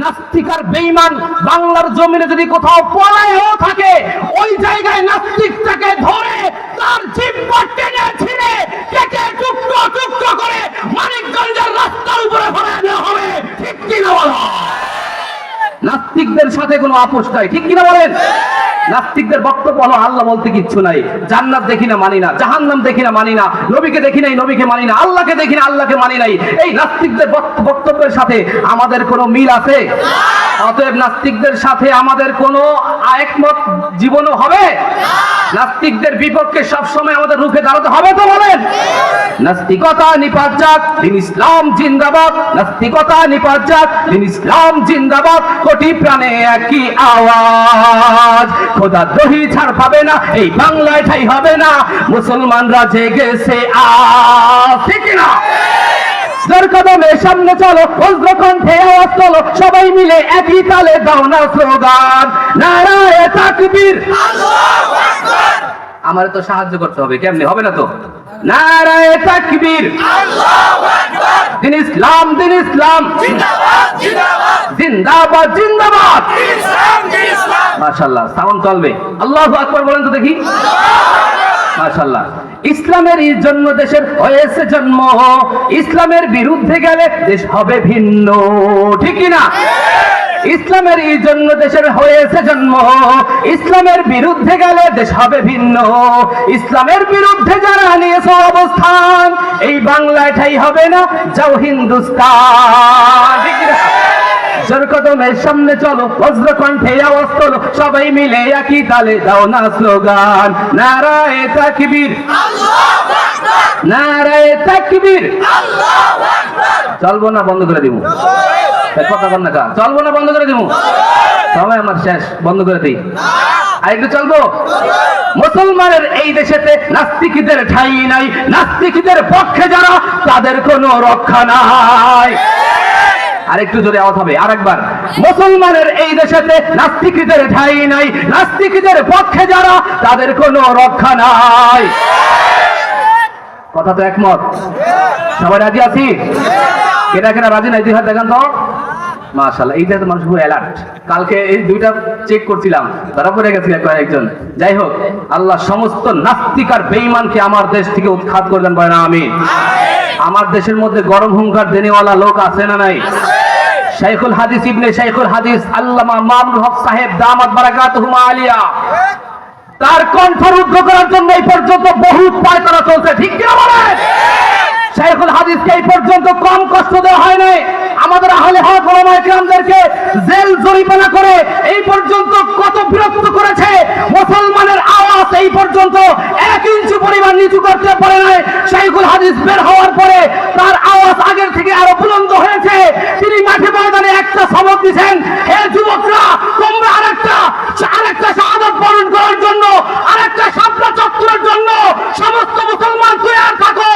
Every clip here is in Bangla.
নাস্তিক আর বেঈমান বাংলার জমিনে যদি কোথাও পলায়ও থাকে, ওই জায়গায় নাস্তিকটাকে ধরে তার জিব্বা টেনে ছিঁড়ে কেটে টুকরো টুকরো করে মানিকগঞ্জের রাস্তার উপরে ফেলে দেওয়া হবে। ঠিক কিনা বলো? নাস্তিকদের সাথে কোনো আপোষ নাই। ঠিক কিনা বলেন? নাস্তিকদের বক্তব্য হলো, আল্লাহ বলতে কিচ্ছু নাই। জান্নাত দেখি না, মানি না। জাহান্নাম দেখি না, মানি না। নবীকে দেখি নাই, নবীকে মানি না। আল্লাহকে দেখি না, আল্লাহকে মানি নাই। এই নাস্তিকদের বক্ত- বক্তব্যের সাথে আমাদের কোনো মিল আছে? অতএব নাস্তিকদের সাথে আমাদের কোনো একমত জীবনও হবে? নাস্তিকদের বিপক্ষে সবসময় আমাদের রুখে দাঁড়াতে হবে তো বলেন? নাস্তিকতা নিপাত যাক দিন ইসলাম জিন্দাবাদ। নাস্তিকতা নিপাত যাক দিন ইসলাম জিন্দাবাদ। কোটি প্রাণে একই আওয়াজ। খোদা দ্রোহী ছাড় পাবে না, এই বাংলায় ঠাই হবে না। মুসলমানরা জেগেছে আ ঠিক না জোর কদমে সামনে চলো কণ্ঠে আওয়াজ সবাই মিলে একই তালে দাও না স্লোগান। তাকবীর। আমার তো সাহায্য করতে হবে, কেমনে? হবে না তো? নারায় তাকবীর। দিন ইসলাম দিন ইসলাম। জিন্দাবাদ জিন্দাবাদ। মাশাআল্লাহ সাউন্ড চলবে। আল্লাহু আকবার বলেন তো দেখি। মাশাআল্লাহ। ইসলামের জন্য দেশের হয়েছে জন্ম। ইসলামের বিরুদ্ধে গেলে দেশ হবে ভিন্ন। ঠিক না ইসলামের এই জন্য দেশের হয়েছে জন্ম। ইসলামের বিরুদ্ধে গেলে দেশ হবে ভিন্ন। ইসলামের বিরুদ্ধে যারা নিয়েছে অবস্থান, এই বাংলায় ঠাই হবে না, যাও হিন্দুস্তান। ঠিক না? জোর সামনে চলো, বজ্র কণ্ঠে সবাই মিলে একই তালে দাও না স্লোগান। তাকবীর। তাকবীর। চলবো না, বন্ধ করে দিব কথা বল না চলবো না, বন্ধ করে দিব সময় আমার শেষ, বন্ধ করে দিই। আরেকটু চলবো? মুসলমানের এই দেশেতে নাস্তিকদের ঠাই নাই। নাস্তিকদের পক্ষে যারা, তাদের কোনো রক্ষা নাই। আরেকটু জোরে আওয়াজ হবে, আরেকবার। মুসলমানের এই দেশেতে নাস্তিকদের ঠাই নাই, নাস্তিকদের পক্ষে যারা, তাদের কোনো রক্ষা নাই। কথা তো একমত। সবাই রাজি আছি? কেনা কেনা রাজি নাই? দুই হাত দেখান তো। মাশাল্লাহ এইটা তো মানুষ খুব অ্যালার্ট কালকে এই দুইটা চেক করছিলাম ধরা পড়ে গেছিল কয়েকজন। যাই হোক, আল্লাহ সমস্ত নাস্তিক আর বেঈমানকে আমার দেশ থেকে উৎখাত করলেন বলে না আমি আমার দেশের মধ্যে গরম হুঙ্কার দেনেওয়ালা লোক আছে না নাই? শাইখুল হাদিস ইবনে শাইখুল হাদিস আল্লামা মামুল হক সাহেব দামাত বারাকাতুহুমা আলিয়া। তার কণ্ঠ রুদ্ধ করার জন্য এই পর্যন্ত বহু পায়তারা চলছে ঠিক কিনা বলেন? শাইখুল হাদিসকে এই পর্যন্ত কম কষ্ট দেওয়া হয় নাই। আমাদের আহলে হক ওলামা ইকরামদেরকে জেল জরিমানা করে এই পর্যন্ত কত বিরক্ত করেছে। মুসলমানের আওয়াজ এই পর্যন্ত এক ইঞ্চি পরিমাণ নিচু করতে পারে নাই। শাইখুল হাদিস বের হওয়ার পরে তার আওয়াজ আগের থেকে আরও বুলন্দ হয়েছে। তিনি মাঠে ময়দানে একটা সবক দিয়েছেন, হে যুবকরা, তোমরা আরেকটা আরেকটা শাহাদত বরণ করার জন্য, আরেকটা শাপলা চত্বরের জন্য সমস্ত মুসলমান তৈরি থাকো।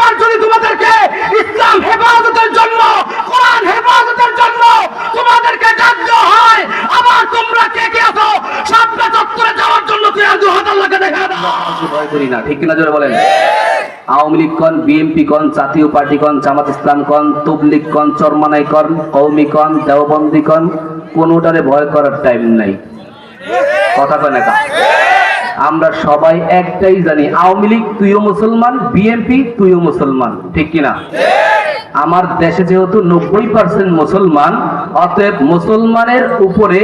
আরেকবার যদি তোমাদেরকে ইসলাম হেফাজতের জন্য, কোরআন হেফাজতের জন্য তোমাদেরকে ডাক হয়, আবার তোমরা কে কে আছো শাপলা চত্বরে যাওয়ার জন্য তৈরি দু হাত আল্লাহকে দেখা দাও। ভয় করি না, ঠিক কিনা জোরে বলেন? আওয়ামী লীগ কন, বিএনপি কন, জাতীয় পার্টি কন, জামাত ইসলাম কন, তবলিগ কন, চরমানাই কন কৌমি কন, দেওবন্দি কন, কোনোটারে ভয় করার টাইম নাই। কথা কয় না? আমরা সবাই একটাই জানি, আওয়ামী লীগ, তুইও মুসলমান, বিএনপি, তুইও মুসলমান, ঠিক কিনা? আমার দেশে যেহেতু নব্বই পার্সেন্ট মুসলমান, অতএব মুসলমানের উপরে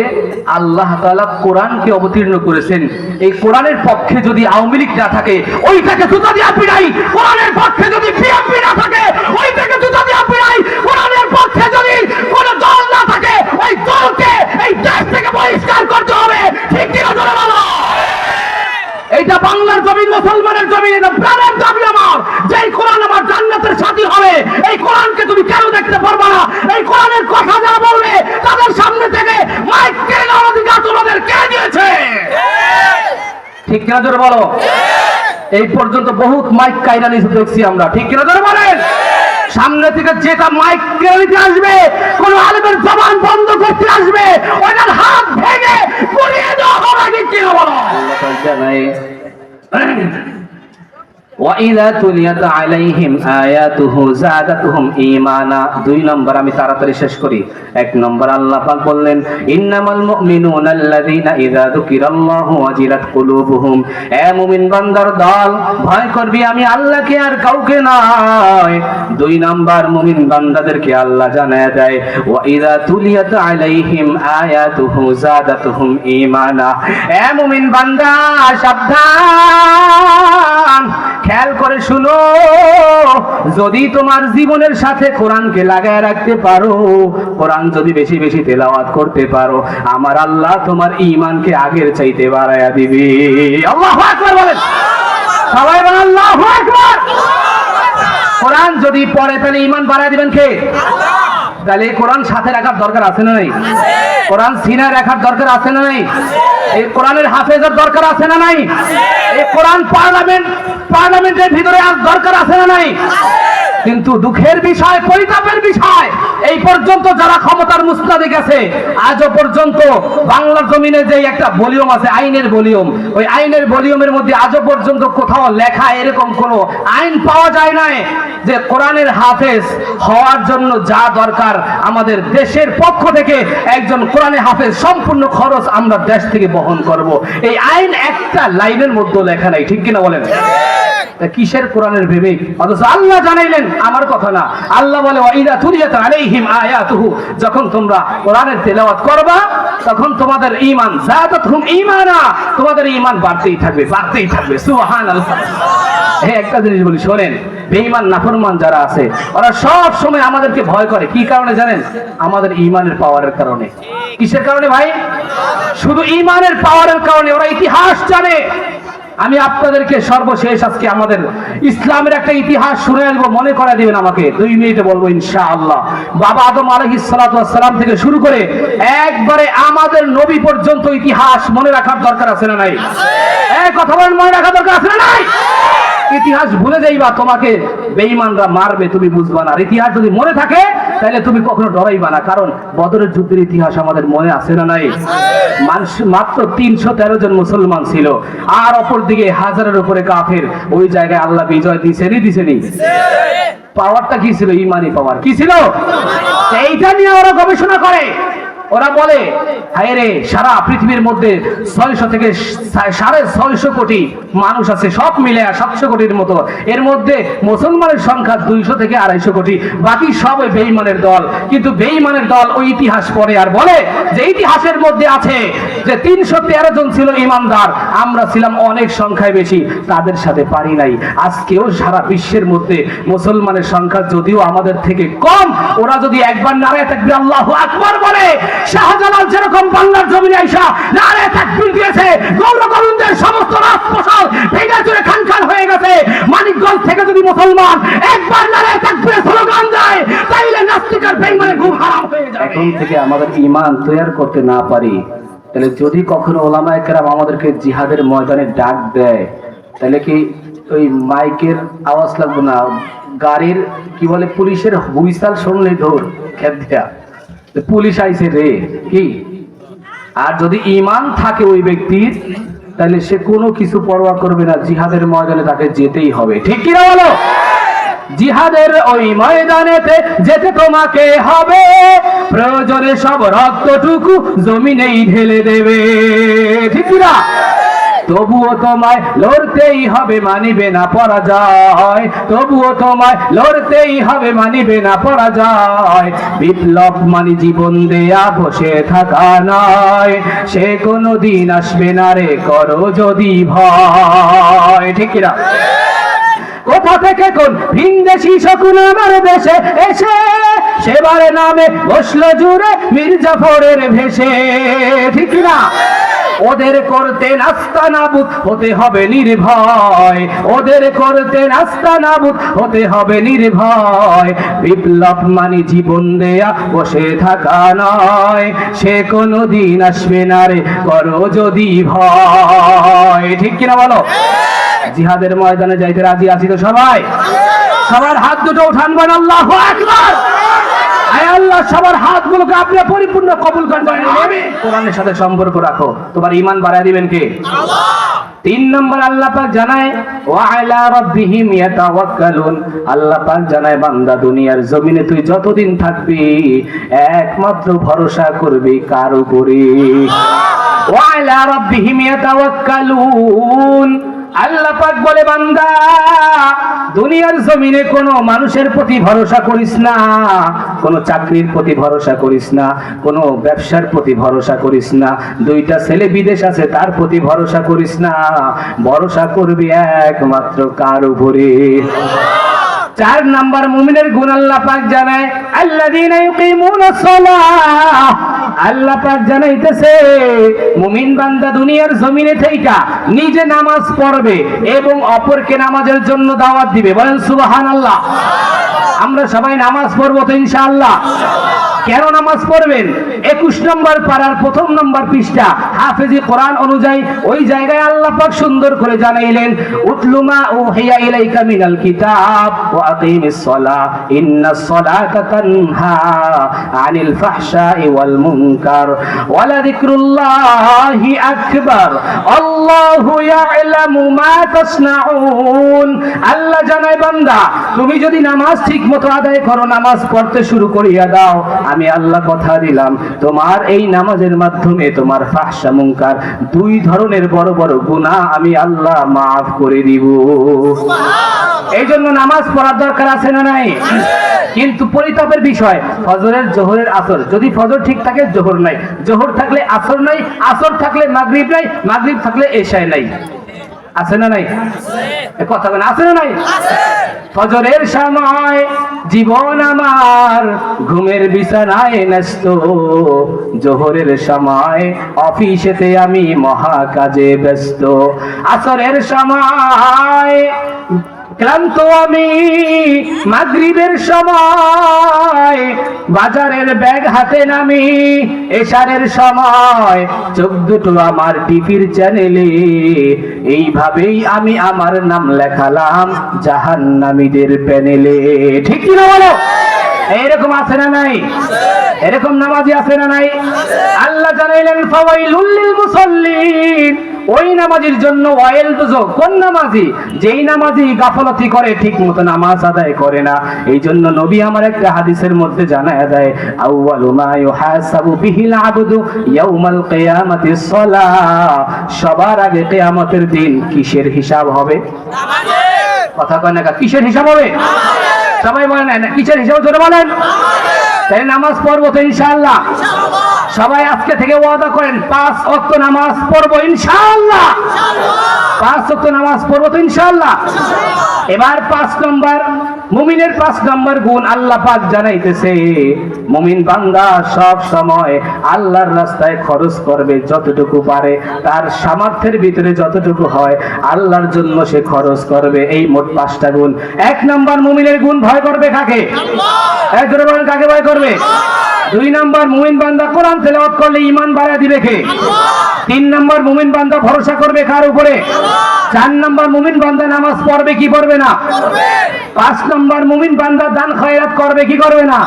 আল্লাহ তাআলা কোরআনকে অবতীর্ণ করেছেন। এই কোরআনের পক্ষে যদি আওয়ামী লীগ না থাকে, ওইটাকে জুতা দিয়া পিড়াই কোরআনের পক্ষে যদি বিএনপি না থাকে, ওইটাকে জুতা দিয়া পিড়াই কোরআনের পক্ষে যদি কোন দল না থাকে, ওই দলকে, এই দেশ থেকে বহিষ্কার করতে হবে। ঠিক কিনা জোরে বলো? এইটা বাংলার জমিন, মুসলমানের জমিন, এটা প্রাণের দাবি আমার। যেই কোরআন আমার জান্নাতের সাথী হবে, এই কোরআনকে তুমি কেন দেখতে পারবা না? এই কোরআনের কথা যা বলবে, তাদের সামনে থেকে মাইক কে নেওয়ার অধিকার তোমাদের কে দিয়েছে? ঠিক কিনা জোরে বলো? এই পর্যন্ত বহুত মাইক কাইরা নিয়েছে দেখছি আমরা। ঠিক কিনা জোরে বলেন সামনে থেকে যেটা মাইক কেড়ে নিতে আসবে কোন আলমের জবান বন্ধ করতে আসবে ওনার হাত ভেঙে পুড়িয়ে দেওয়া হবে কি বলো ওয়াইদা তুলিয়াত আলাইহিম আয়াতুহু যাদাতুহুম ঈমানা। দুই নম্বর আমি তাড়াতাড়ি শেষ করি। এক নম্বর আল্লাহ পাক বললেন, ইন্নামাল মুমিনুনা আল্লাযীনা ইযা যুকিরাল্লাহু ওয়াজিলাত কুলুবুহুম। এ মুমিন বান্দার দল, ভয় করবি আমি আল্লাহকে আর কাউকে নয়। দুই নম্বর মুমিন বান্দাদেরকে আল্লাহ জানায় দেয়, ওয়াইদা তুলিয়াত আলাইহিম আয়াতুহু যাদাতুহুম ঈমানা। এ মুমিন বান্দা, সাবধান। খেয়াল করে শুনো, যদি তোমার জীবনের সাথে কোরআনকে লাগায় রাখতে পারো, কোরআন যদি বেশি বেশি তেলাওয়াত করতে পারো, আমার আল্লাহ তোমার ঈমানকে আগের চাইতে বাড়ায়া দিবে। আল্লাহু বলেন। সবাই বলেন, আল্লাহু কোরআন যদি পড়ে তাহলে ইমান বাড়ায় দিবেন কে? তাহলে এই কোরআন সাথে রাখার দরকার আছে না নাই? কোরআন সিনায় রাখার দরকার আছে না নাই? এই কোরআনের হাফেজের দরকার আছে না নাই? এই কোরআন পার্লামেন্ট পার্লামেন্টের ভিতরে আর দরকার আছে না নাই? কিন্তু দুঃখের বিষয় পরিতাপের বিষয় এই পর্যন্ত যারা ক্ষমতার মুস্তাদে গেছে আজও পর্যন্ত বাংলার জমিনে যে একটা ভলিউম আছে আইনের ভলিউম ওই আইনের ভলিউমের মধ্যে আজও পর্যন্ত কোথাও লেখা এরকম কোনো আইন পাওয়া যায় নাই যে কোরআনের হাফেজ হওয়ার জন্য যা দরকার আমাদের দেশের পক্ষ থেকে একজন কোরআনে হাফেজ সম্পূর্ণ খরচ আমরা দেশ থেকে বহন করব। এই আইন একটা লাইনের মধ্যে লেখা নাই ঠিক কিনা বলেন? কিসের কোরআনের ভেবে অথচ আল্লাহ জানাইলেন আমার কথা না। আল্লাহ বলে, ওয়াইদা তুলিয়াত আয়াতুহু। যখন তোমরা কোরআনের তেলাওয়াত করবা, তখন তোমাদের ঈমান, যাদাতহুম ঈমানা, তোমাদের ঈমান বাড়তেই থাকবে বাড়তেই থাকবে। সুবহানাল্লাহ। হ্যাঁ একটা জিনিস বলি, শোনেন, বেঈমান, নাফরমান যারা আছে, ওরা সব সময় আমাদেরকে ভয় করে। কি কারণে জানেন? আমাদের ঈমানের পাওয়ারের কারণে। কিসের কারণে ভাই? শুধু ঈমানের পাওয়ারের কারণে। ওরা ইতিহাস জানে। আমি আপনাদেরকে সর্বশেষ আজকে আমাদের ইসলামের একটা ইতিহাস শুনে আসব মনে করা দিবেন আমাকে। দুই মিনিটে বলব ইনশা আল্লাহ বাবা আদম আলহিসাম থেকে শুরু করে একবারে আমাদের নবী পর্যন্ত ইতিহাস মনে রাখার দরকার আছে না নাই? এক কথা বলেন মনে রাখার দরকার আছে না নাই? ইতিহাস ভুলে যাইবা, তোমাকে বেঈমানরা মারবে, তুমি বুঝবা না। ইতিহাস যদি মনে থাকে তাহলে তুমি কখনো ডরাইবা না। কারণ বদরের যুদ্ধের ইতিহাস আমাদের মনে আছে না নাই? মানুষ মাত্র তিনশো তেরো জন মুসলমান ছিল। আর অপর দিকে হাজারের উপরে কাফের। ওই জায়গায় আল্লাহ বিজয় দিছেনি দিছেনি পাওয়ারটা কি ছিল? ইমানি পাওয়ার। কি ছিল? এইটা নিয়ে ওরা গবেষণা করে। ওরা বলে হায় সারা পৃথিবীর মধ্যে ছয়শো থেকে সাড়ে ছয়শো কোটি মানুষ আছে, সব মিলে সাতশো কোটির মতো। এর মধ্যে মুসলমানের সংখ্যা দুইশো থেকে আড়াইশো কোটি। বাকি সব বেইমানের দল। কিন্তু বেইমানের দল ওই ইতিহাস পড়ে আর বলে, যে ইতিহাসের মধ্যে আছে, যে তিনশো তেরো জন ছিল ইমানদার, আমরা ছিলাম অনেক সংখ্যায় বেশি, তাদের সাথে পারি নাই। আজকেও সারা বিশ্বের মধ্যে মুসলমানের সংখ্যা যদিও আমাদের থেকে কম, ওরা যদি একবার নারায় থাকবে, আল্লাহ আকবর বলে শাহজালাল যেরকম বাংলার জমিনে আইসা নারায় তাকবীর দিয়েছে গৌরগরুণদের সমস্ত রাজপ্রসাদ ভেঙে চুরে খান খান হয়ে গেছে। মানিকগঞ্জ থেকে যদি মুসলমান একবার নারায় তাকবীরের স্লোগান দেয়, তাইলে নাস্তিকের বেঈমানে ঘুম হারাম হয়ে যাবে। এখন থেকে আমাদের ঈমান তৈরি করতে না পারি, তাহলে যদি কখনো ওলামায়ে কেরাম আমাদেরকে জিহাদের ময়দানে ডাক দেয়, তাহলে কি ওই মাইকের আওয়াজ লাগবে না? গাড়ির, কি বলে, পুলিশের হুইসাল শুনলে ধর খেপ দেয়া। পুলিশ আইছে রে, কি? আর যদি ইমান থাকে ওই ব্যক্তির, তাহলে সে কোনো কিছু পরোয়া করবে না, জিহাদের ময়দানে তাকে যেতেই হবে। ঠিক কিনা বলো? জিহাদের ওই ময়দানেতে যেতে তোমাকে হবে, প্রয়োজনে সব রক্তটুকু জমিনেই ঢেলে দেবে। ঠিক কিনা? তবুও তোমায় লড়তেই হবে, মানিবে না, পরাজয়। তবুও তোমায় লড়তেই হবে, মানিবে না, পরাজয়। বিপ্লব মানি জীবন দেয়া, বসে থাকা নয়। সে কোনো দিন আসবে না রে, করো যদি ভয়। ঠিক কিনা? কোথা থেকে কোন ভিনদেশি শকুন আমার দেশে এসে, সেবারে নামে বসল জুড়ে মির্জাফরের ভেসে ঠিক না ওদের করতে নাস্তা নাবুদ হতে হবে নির্ভয়। ওদের করতে নাস্তা নাবুদ হতে হবে নির্ভয়। বিপ্লব মানে জীবন দেয়া বসে থাকা নয়। সে কোনো দিন আসবে না রে করো যদি ভয়। ঠিক কিনা বলো? জিহাদের ময়দানে যাইতে রাজি আছি তো সবাই? সবার হাত দুটো উঠান বান আল্লাহু আকবার। আয় আল্লাহ সবার হাতগুলোকে আপনি পরিপূর্ণ কবুল করেন। কোরআনের সাথে সম্পর্ক রাখো। তোমার ইমান বাড়ায় দিবেন কে? তিন নম্বর আল্লাহ পাক জানায় ওয়া রাব্বিহিম ইয়াতাওয়াক্কালুন। আল্লাহ পাক জানায় বান্দা দুনিয়ার জমিনে তুই যতদিন থাকবি একমাত্র ভরসা করবি কার উপরে ওয়া আলা রাব্বিহিম ইয়াতাওয়াক্কালুন। আল্লাহ পাক বলে, বান্দা, দুনিয়ার জমিনে কোনো মানুষের প্রতি ভরসা করিস না, কোনো চাকরির প্রতি ভরসা করিস না, কোনো ব্যবসার প্রতি ভরসা করিস না, দুইটা ছেলে বিদেশ আছে তার প্রতি ভরসা করিস না, ভরসা করবি একমাত্র কার উপরে? চার নাম্বার মুমিনের গুণ আল্লাহ পাক জানায় সালাহ। আল্লাহ পাক জানাইতেছে, মুমিন বান্দা দুনিয়ার জমিনে থেইকা নিজে নামাজ পড়বে এবং অপরকে নামাজের জন্য দাওয়াত দিবে। বলেন, সুবহানাল্লাহ। আমরা সবাই নামাজ পড়ব তো ইনশাআল্লাহ। কেন নামাজ পড়বেন? একুশ নম্বর পাড়ার প্রথম নম্বর পৃষ্ঠা, হাফেজি কোরআন অনুযায়ী ওই জায়গায় আল্লাহ পাক সুন্দর করে জানাইলেন উতলুমা ও হেয়া ইলাইকা মিনাল কিতাব ও আকিমিস সালাহ, ইন্নাস সালাতা তানহা আনিল ফাহশাই ওয়াল মুনকার ওয়ালা যিকরুল্লাহি আকবার। আল্লাহু ইয়ালামু মা তাসনাউন। আল্লাহ জানায়, বান্দা, তুমি যদি নামাজ ঠিকমতো আদায় করো, নামাজ পড়তে শুরু করিয়া দাও। আমি আল্লাহ কথা দিলাম, তোমার এই নামাজের মাধ্যমে তোমার ফাহশা, মুনকার দুই ধরনের বড় বড় গুনাহ আমি আল্লাহ মাফ করে দিব। এই জন্য নামাজ পড়ার দরকার আছে না নাই? কিন্তু পরিতাপের বিষয়, ফজরের জোহরের আসর। যদি ফজর ঠিক থাকে, জোহর নাই। জোহর থাকলে আসর নাই, আসর থাকলে মাগরিব নাই, মাগরিব থাকলে এশায় নাই। আছে না নাই? কথা বলেন, আছে না নাই? ফজরের সময় জীবন আমার ঘুমের বিছানায় ন্যস্ত। জোহরের সময় অফিসেতে আমি মহা কাজে ব্যস্ত। আসরের সময় ক্লান্ত আমি মাগরিবের সময়, বাজারের ব্যাগ হাতে নামি, এশারের সময়, চোখ দুটো আমার টিভির চ্যানেলে। এইভাবেই আমি আমার নাম লেখালাম জাহান্নামীদের প্যানেলে। ঠিক কি না বলো? এরকম আছে না নাই? এরকম নামাজি আছে না নাই? আল্লাহ জানাইলেন, ফাওয়াইলুল লিল মুসাল্লিন। ওই নামাজির জন্য ওয়াইল দুজো কোন নামাজি? যেই নামাজি গাফলতি করে ঠিক মতো নামাজ আদায় করে না। এই জন্য নবী আমার একটা হাদিসের মধ্যে জানায় দেয়, আউয়ালু মা ইউহাসাবু বিহিল আবদু ইয়াউমাল কিয়ামাতি সলাহ সবার আগে কিয়ামতের দিন কিসের হিসাব হবে? কথা কয় না? কিসের হিসাব হবে? সবাই বলেন, কিসের হিসাব ধরে বলেন। তাই নামাজ পড়ব তো ইনশাআল্লাহ। সবাই আজকে থেকে ওয়াদা করেন পাঁচ অক্ত নামাজ পড়ব ইনশাল্লাহ পাঁচ অক্ত নামাজ পড়ব তো ইনশাল্লাহ এবার পাঁচ নম্বর মুমিনের পাঁচ নম্বর গুণ আল্লাহ পাক জানাইতেছে। মুমিন বান্দা সব সময় আল্লাহর রাস্তায় খরচ করবে যতটুকু পারে তার সামর্থ্যের ভিতরে যতটুকু হয় আল্লাহর জন্য সে খরচ করবে। এই মোট পাঁচটা গুণ। এক নম্বর মুমিনের গুণ ভয় করবে কাকে? এক ধরে বলেন কাকে ভয় করবে? দুই নম্বর মুমিন বান্দা কোরআন তেলাওয়াত করলে ঈমান বাড়া দিবে কে? তিন নম্বর মুমিন বান্দা ভরসা করবে কার উপরে? চার নম্বর মুমিন বান্দা নামাজ পড়বে কি পড়বে না? পাঁচ নম্বর মুমিন বান্দা দান খয়রাত করবে কি করবে না?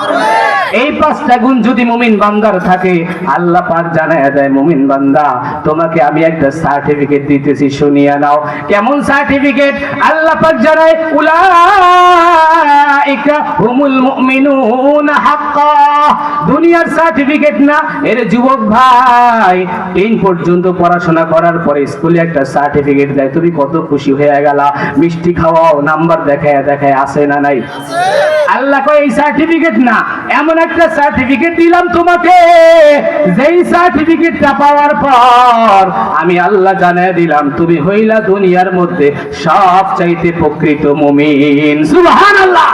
এই পাঁচটা গুণ যদি মুমিন বান্দার থাকে আল্লাহ পাক জানায় দেয় মুমিন বান্দা তোমাকে আমি একটা সার্টিফিকেট দিতেছি শুনিয়া নাও। কেমন সার্টিফিকেট আল্লাহ পাক জানায় উলাইকা হুমুল মুমিনুনা হাক্কা। দুনিয়ার সার্টিফিকেট না এর যুবক ভাই টেন পর্যন্ত পড়াশোনা করার পরে স্কুলে একটা সার্টিফিকেট দেয় তুমি কত খুশি হয়ে গেলা। মিষ্টি খাওয়াও নাম্বার দেখায় দেখায় আসে না নাই। আল্লাহ কয় এই সার্টিফিকেট না এমন একটা সার্টিফিকেট দিলাম তোমাকে যেই সার্টিফিকেটটা পাওয়ার পর আমি আল্লাহ জানায় দিলাম তুমি হইলা দুনিয়ার মধ্যে সব চাইতে প্রকৃত মুমিন। সুবহানাল্লাহ!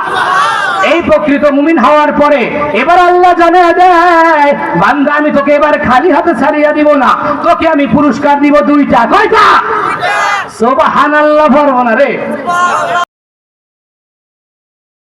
এই প্রকৃত মুমিন হওয়ার পরে এবার আল্লাহ জানে দেয় বান্দা আমি তোকে এবার খালি হাতে ছাড়িয়া দিব না তোকে আমি পুরস্কার দিব দুইটা কয়টা? সোবাহান আল্লাহ পারব না রে।